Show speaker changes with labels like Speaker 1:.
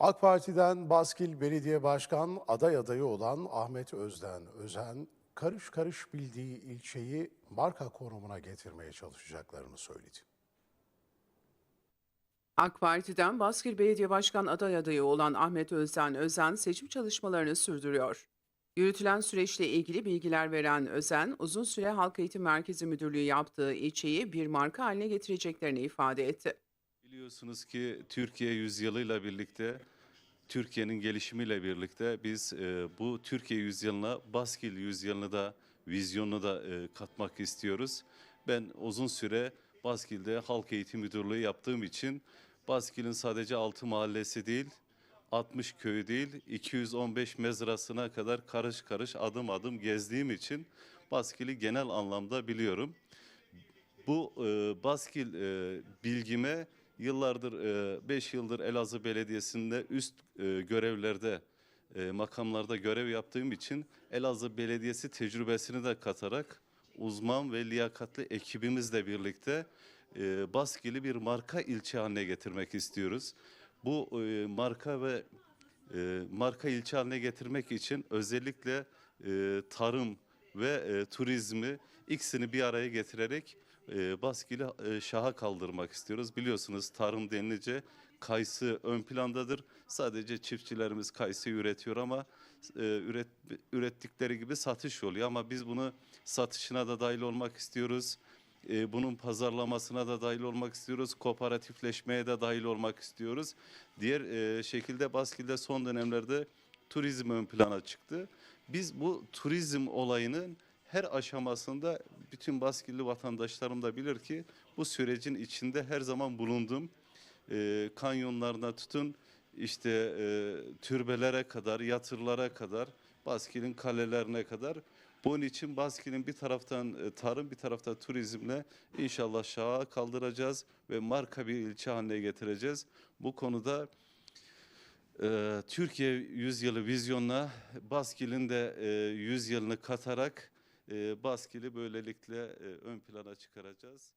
Speaker 1: AK Parti'den Baskil Belediye Başkan aday adayı olan Ahmet Özden Özen, karış karış bildiği ilçeyi marka konumuna getirmeye çalışacaklarını söyledi.
Speaker 2: AK Parti'den Baskil Belediye Başkan aday adayı olan Ahmet Özden Özen seçim çalışmalarını sürdürüyor. Yürütülen süreçle ilgili bilgiler veren Özen, uzun süre Halk Eğitim Merkezi Müdürlüğü yaptığı ilçeyi bir marka haline getireceklerini ifade etti.
Speaker 3: Biliyorsunuz ki Türkiye yüzyılıyla birlikte, Türkiye'nin gelişimiyle birlikte biz e, bu Türkiye yüzyılına, Baskil yüzyılını da, vizyonunu da e, katmak istiyoruz. Ben uzun süre Baskil'de Halk Eğitim Müdürlüğü yaptığım için Baskil'in sadece 6 mahallesi değil, 60 köyü değil, 215 mezrasına kadar karış karış adım adım gezdiğim için Baskil'i genel anlamda biliyorum. Bu e, Baskil e, bilgime yıllardır 5 yıldır Elazığ Belediyesi'nde üst e, görevlerde e, makamlarda görev yaptığım için Elazığ Belediyesi tecrübesini de katarak uzman ve liyakatli ekibimizle birlikte e, Baskil'i bir marka ilçe haline getirmek istiyoruz. Bu e, marka ve e, marka ilçe haline getirmek için özellikle e, tarım ve e, turizmi ikisini bir araya getirerek e, Baskil'i e, şaha kaldırmak istiyoruz. Biliyorsunuz tarım denilince kayısı ön plandadır. Sadece çiftçilerimiz kayısı üretiyor ama e, üret, ürettikleri gibi satış oluyor. Ama biz bunu satışına da dahil olmak istiyoruz. E, bunun pazarlamasına da dahil olmak istiyoruz. Kooperatifleşmeye de dahil olmak istiyoruz. Diğer e, şekilde Baskil'de son dönemlerde turizm ön plana çıktı. Biz bu turizm olayının her aşamasında bütün Baskilli vatandaşlarım da bilir ki bu sürecin içinde her zaman bulundum. E, kanyonlarına tutun işte e, türbelere kadar, yatırlara kadar, Baskil'in kalelerine kadar. Bunun için Baskil'in bir taraftan e, tarım bir taraftan turizmle inşallah şaha kaldıracağız ve marka bir ilçe haline getireceğiz. Bu konuda e, Türkiye yüzyılı vizyonuna Baskil'in de e, yüzyılını katarak Baskil'i böylelikle ön plana çıkaracağız.